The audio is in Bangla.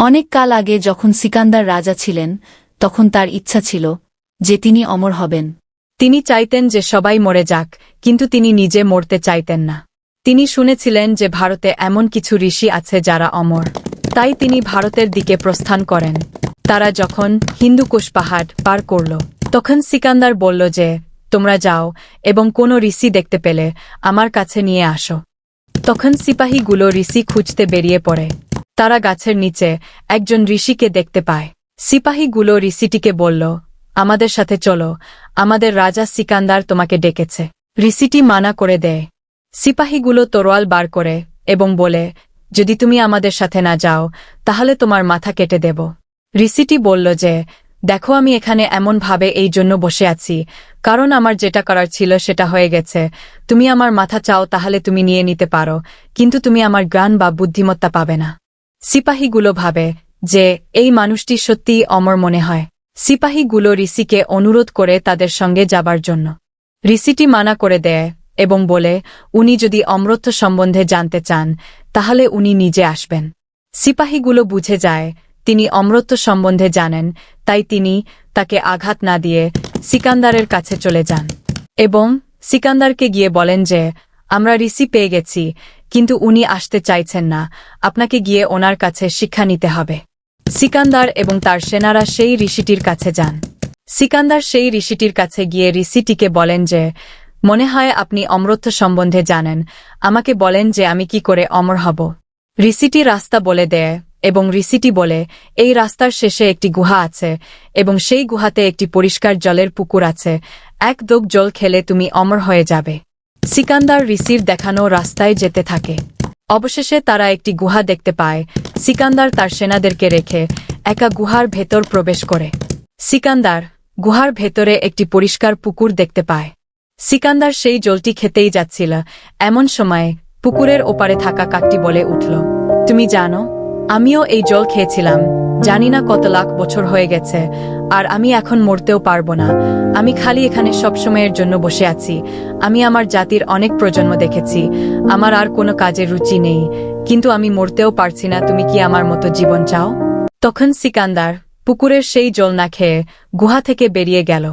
অনেক কাল আগে যখন সিকান্দার রাজা ছিলেন, তখন তার ইচ্ছা ছিল যে তিনি অমর হবেন। তিনি চাইতেন যে সবাই মরে যাক, কিন্তু তিনি নিজে মরতে চাইতেন না। তিনি শুনেছিলেন যে ভারতে এমন কিছু ঋষি আছে যারা অমর। তাই তিনি ভারতের দিকে প্রস্থান করেন। তারা যখন হিন্দুকুশ পাহাড় পার করল, তখন সিকান্দার বলল যে, তোমরা যাও এবং কোনো ঋষি দেখতে পেলে আমার কাছে নিয়ে আসো। তখন সিপাহীগুলো ঋষি খুঁজতে বেরিয়ে পড়ে। তারা গাছের নিচে একজন ঋষিকে দেখতে পায়। সিপাহীগুলো ঋষিটিকে বলল, আমাদের সাথে চলো, আমাদের রাজা সিকান্দার তোমাকে ডেকেছে। ঋষিটি মানা করে দেয়। সিপাহীগুলো তরোয়াল বার করে এবং বলে, যদি তুমি আমাদের সাথে না যাও, তাহলে তোমার মাথা কেটে দেব। ঋষিটি বলল যে, দেখো আমি এখানে এমনভাবে এই জন্য বসে আছি। কারণ আমার যেটা করার ছিল সেটা হয়ে গেছে। তুমি আমার মাথা চাও তাহলে তুমি নিয়ে নিতে পারো, কিন্তু তুমি আমার জ্ঞান বা বুদ্ধিমত্তা পাবে না। সিপাহীগুলো ভাবে যে এই মানুষটি সত্যিই অমর মনে হয়। সিপাহীগুলো ঋষিকে অনুরোধ করে তাদের সঙ্গে যাবার জন্য। ঋষিটি মানা করে দেয় এবং বলে, উনি যদি অমরত্ব সম্বন্ধে জানতে চান, তাহলে উনি নিজে আসবেন সিপাহীগুলো বুঝে যায়, তিনি অমরত্ব সম্বন্ধে জানেন, তাই তিনি তাকে আঘাত না দিয়ে সিকান্দারের কাছে চলে যান। এবং সিকান্দারকে গিয়ে বলেন যে আমরা ঋষি পেয়ে গেছি, কিন্তু উনি আসতে চাইছেন না। আপনাকে গিয়ে ওনার কাছে শিক্ষা নিতে হবে। সিকান্দার এবং তার সেনারা সেই ঋষিটির কাছে যান। সিকান্দার সেই ঋষিটির কাছে গিয়ে ঋষিটিকে বলেন যে, মনে হয় আপনি অমরত্ব সম্বন্ধে জানেন। আমাকে বলেন যে আমি কি করে অমর হব। ঋষিটি রাস্তা বলে দেয় এবং ঋষিটি বলে, এই রাস্তার শেষে একটি গুহা আছে এবং সেই গুহাতে একটি পরিষ্কার জলের পুকুর আছে। এক দোগ জল খেলে তুমি অমর হয়ে যাবে। সিকান্দার ঋষির দেখানো রাস্তায় যেতে থাকে। অবশেষে তারা একটি গুহা দেখতে পায়। সিকান্দার তার সেনাদেরকে রেখে একা গুহার ভেতর প্রবেশ করে। সিকান্দার গুহার ভেতরে একটি পরিষ্কার পুকুর দেখতে পায়। সিকান্দার সেই জলটি খেতেই যাচ্ছিল। এমন সময়ে পুকুরের ওপারে থাকা কাকটি বলে উঠল, তুমি জানো, আমিও এই জল খেয়েছিলাম। জানি না কত লাখ বছর হয়ে গেছে, আর আমি এখন মরতেও পারব না। আমি খালি এখানে সবসময়ের জন্য বসে আছি। আমি আমার জাতির অনেক প্রজন্ম দেখেছি। আমার আর কোনো কাজের রুচি নেই। কিন্তু আমি মরতেও পারছি না, তুমি কি আমার মতো জীবন চাও? তখন সিকান্দার পুকুরের সেই জল না খেয়ে গুহা থেকে বেরিয়ে গেল।